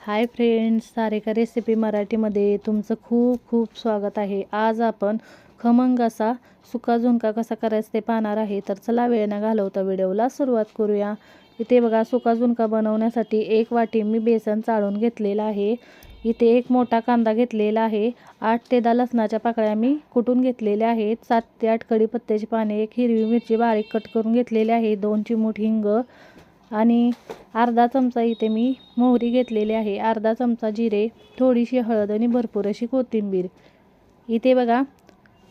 Hi friends सारेका recipe मराठीमध्ये तुमचं खूप खूप स्वागत आहे. आज आपण खमंग असा सुका झुणका कसा करायचा ते पाहणार आहे. तर चला वेळ न घालवता व्हिडिओला सुरुवात करूया. इथे बघा सुका झुणका बनवण्यासाठी एक वाटी मी बेसन चाळून घेतलेलं आहे. इथे एक मोठा कांदा घेतलेला आहे. आठ ते दहा लसणाच्या पाकळ्या मी कुटून घेतलेल्या आहेत. सात ते आठ कढीपत्त्याची पाने एक हिरवी मिरची बारीक कट करून घेतलेली आहे. दोन चिमूट हिंग आणि अर्धा चमचा इथे मी मोहरी घेतलेली आहे. अर्धा चमचा जिरे थोडीशी हळद आणि भरपूर अशी कोथिंबीर. इथे बघा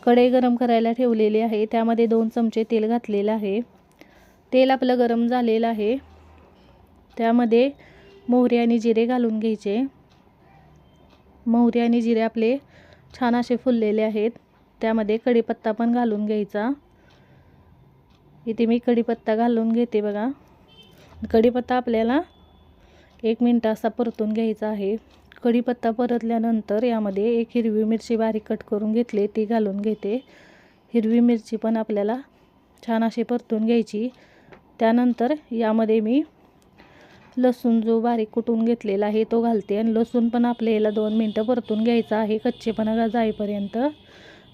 कढई गरम करायला ठेवलेली आहे. त्यामध्ये दोन चमचे तेल घातलेलं आहे. तेल आपलं गरम झालेलं आहे. त्यामध्ये मोहरी आणि जिरे घालून घ्यायचे. मोहरी आणि जिरे आपले छान असे फुललेले आहेत. त्यामध्ये कढीपत्ता पण घालून घ्यायचा. इथे मी कढीपत्ता घालून घेते बघा. कढीपत्ता आपल्याला एक मिनट असा परतून घ्यायचा आहे. कढीपत्ता परतल्यानंतर यामध्ये एक हिरवी मिरची बारीक कट करून घेतली ती घालून घेते. हिरवी मिरची पण आपल्याला छान अशी परतून घ्यायची. त्यानंतर यामध्ये मी लसूण जो बारीक कुटून घेतलेला आहे तो घालते. आणि लसूण पण आपल्याला दोन मिनटं परतून घ्यायचा आहे. कच्चेपणा जाईपर्यंत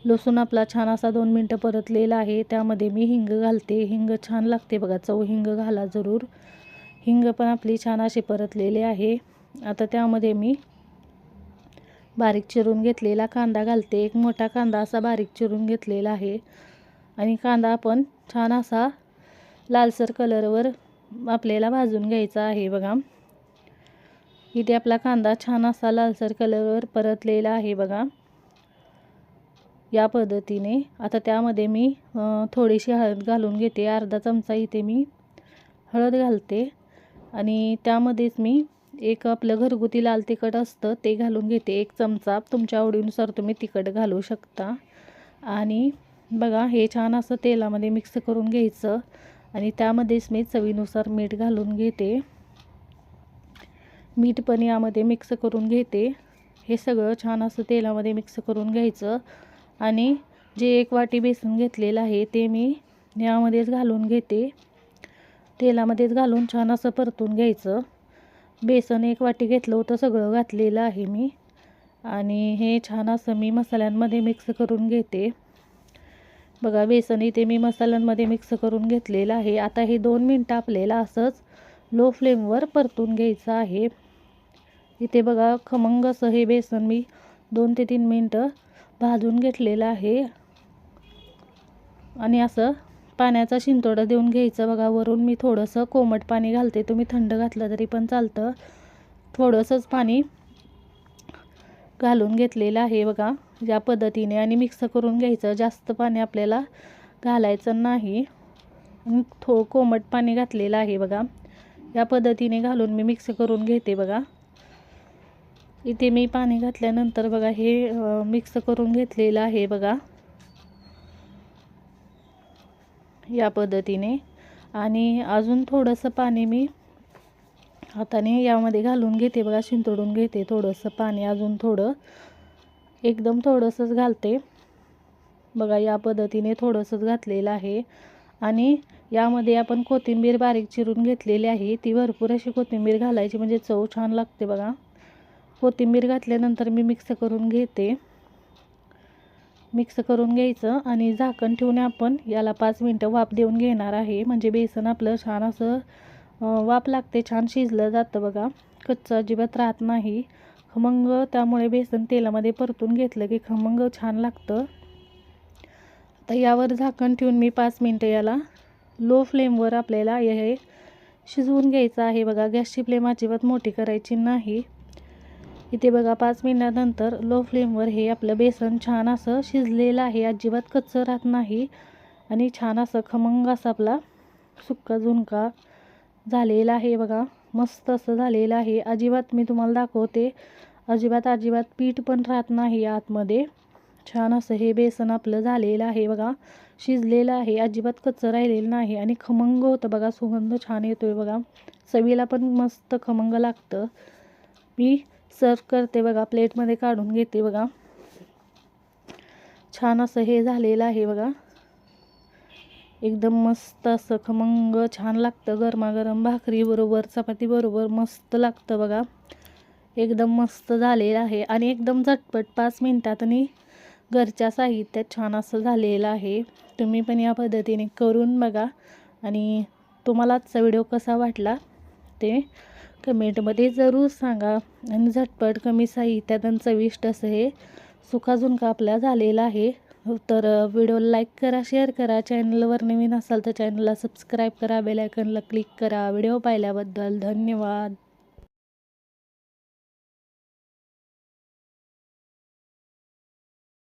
लसूण आपला छान असा दोन मिनटं परतलेला आहे. त्यामध्ये मी हिंग घालते. हिंग छान लागते बघा. चव हिंग घाला जरूर. हिंग पण आपली छान अशी परतलेली आहे. आता त्यामध्ये मी बारीक चिरून घेतलेला कांदा घालते. एक मोठा कांदा असा बारीक चिरून घेतलेला आहे. आणि कांदा आपण छान असा लालसर कलरवर आपल्याला भाजून घ्यायचा आहे बघा. इथे आपला कांदा छान असा लालसर कलरवर परतलेला आहे बघा. या पद्धतीने. आता त्यामध्ये मी थोडीशी हळद घालून घेते. अर्धा चमचा इथे मी हळद घालते. आणि त्यामध्येच मी एक आपलं घरगुती लाल तिखट असतं ते घालून घेते. एक चमचा तुमच्या आवडीनुसार तुम्ही तिखट घालू शकता. आणि बघा हे छान असं तेलामध्ये मिक्स करून घ्यायचं. आणि त्यामध्येच मी चवीनुसार मीठ घालून घेते. मीठ पण यामध्ये मिक्स करून घेते. हे सगळं छान असं तेलामध्ये मिक्स करून घ्यायचं. आणि जे एक वाटी बेसन घेतलेलं आहे ते मी यामध्येच घालून घेते. तेलामध्येच घालून छान असं परतून घ्यायचं. बेसन एक वाटी घेतलं होतं सगळं घातलेलं आहे मी. आणि हे छान असं मी मसाल्यांमध्ये मिक्स करून घेते. बघा बेसन इथे मी मसाल्यांमध्ये मिक्स करून घेतलेलं आहे. आता हे दोन मिनटं आपल्याला असंच लो फ्लेमवर परतून घ्यायचं आहे. इथे बघा खमंग असं हे बेसन मी दोन ते तीन मिनटं भाजून घेतलेलं आहे. आणि असं पाण्याचा शिंतोडा देऊन घ्यायचं. बघा वरून मी थोडंसं कोमट पाणी घालते. तुम्ही थंड घातलं तरी पण चालतं. थोडंसंच पाणी घालून घेतलेलं आहे बघा या पद्धतीने. आणि मिक्स करून घ्यायचं. जास्त पाणी आपल्याला घालायचं नाही. थो कोमट पाणी घातलेलं आहे बघा. या पद्धतीने घालून मी मिक्स करून घेते बघा. इथे मी पाणी घातल्यानंतर बघा हे मिक्स करून घेतलेलं आहे बघा. या पद्धतीने. आणि अजून थोडंसं पाणी मी हाताने यामध्ये घालून घेते बघा शिंतोडून घेते थोडंसं पाणी अजून थोडं. एकदम थोडंसंच घालते. बघा या पद्धतीने थोडंसंच घातलेलं आहे. आणि यामध्ये आपण कोथिंबीर बारीक चिरून घेतलेली आहे. ती भरपूर अशी कोथिंबीर घालायची म्हणजे चव छान लागते बघा. कोथिंबीर घातल्यानंतर मी मिक्स करून घेते. मिक्स करून घ्यायचं आणि झाकण ठेवून आपण याला पाच मिनटं वाफ देऊन घेणार आहे. म्हणजे बेसन आपलं छान असं वाफ लागते छान शिजलं जातं बघा. कच्चं अजिबात राहत नाही. खमंग त्यामुळे बेसन तेलामध्ये परतून घेतलं की खमंग छान लागतं. आता यावर झाकण ठेवून मी पाच मिनटं याला लो फ्लेमवर आपल्याला हे शिजवून घ्यायचं आहे. बघा गॅसची फ्लेम अजिबात मोठी करायची नाही. इथे बघा पाच मिनिटानंतर लो फ्लेमवर हे आपलं बेसन छान असं शिजलेलं आहे. अजिबात कच्चं राहत नाही. आणि छान असं खमंग असं आपला सुक्का झुणका झालेला आहे बघा. मस्त असं झालेलं आहे. अजिबात मी तुम्हाला दाखवते अजिबात अजिबात पीठ पण राहत नाही आतमध्ये. छान असं हे बेसन आपलं झालेलं आहे बघा. शिजलेलं आहे अजिबात कच्चं राहिलेलं नाही. आणि खमंग होतं बघा सुगंध छान येतो आहे बघा. चवीला पण मस्त खमंग लागतं. मी सर्व करते बघा प्लेटमध्ये काढून घेते बघा. छान असं हे झालेलं आहे बघा. एकदम मस्त असं खमंग छान लागतं गरमागरम भाकरीबरोबर चपातीबरोबर मस्त लागतं बघा. एकदम मस्त झालेलं आहे आणि एकदम झटपट पाच मिनटात आणि घरच्या साहित्यात छान असं झालेलं आहे. तुम्ही पण या पद्धतीने करून बघा आणि तुम्हाला आजचा व्हिडिओ कसा वाटला ते कमेंटमध्ये जरूर सांगा. आणि झटपट कमी साहित्यात आणि चविष्ट असं हे सुखाझुणका आपला झालेला आहे. तर व्हिडिओला लाईक करा शेअर करा. चॅनलवर नवीन असाल तर चॅनलला सबस्क्राईब करा बेलायकनला क्लिक करा. व्हिडिओ पाहिल्याबद्दल धन्यवाद.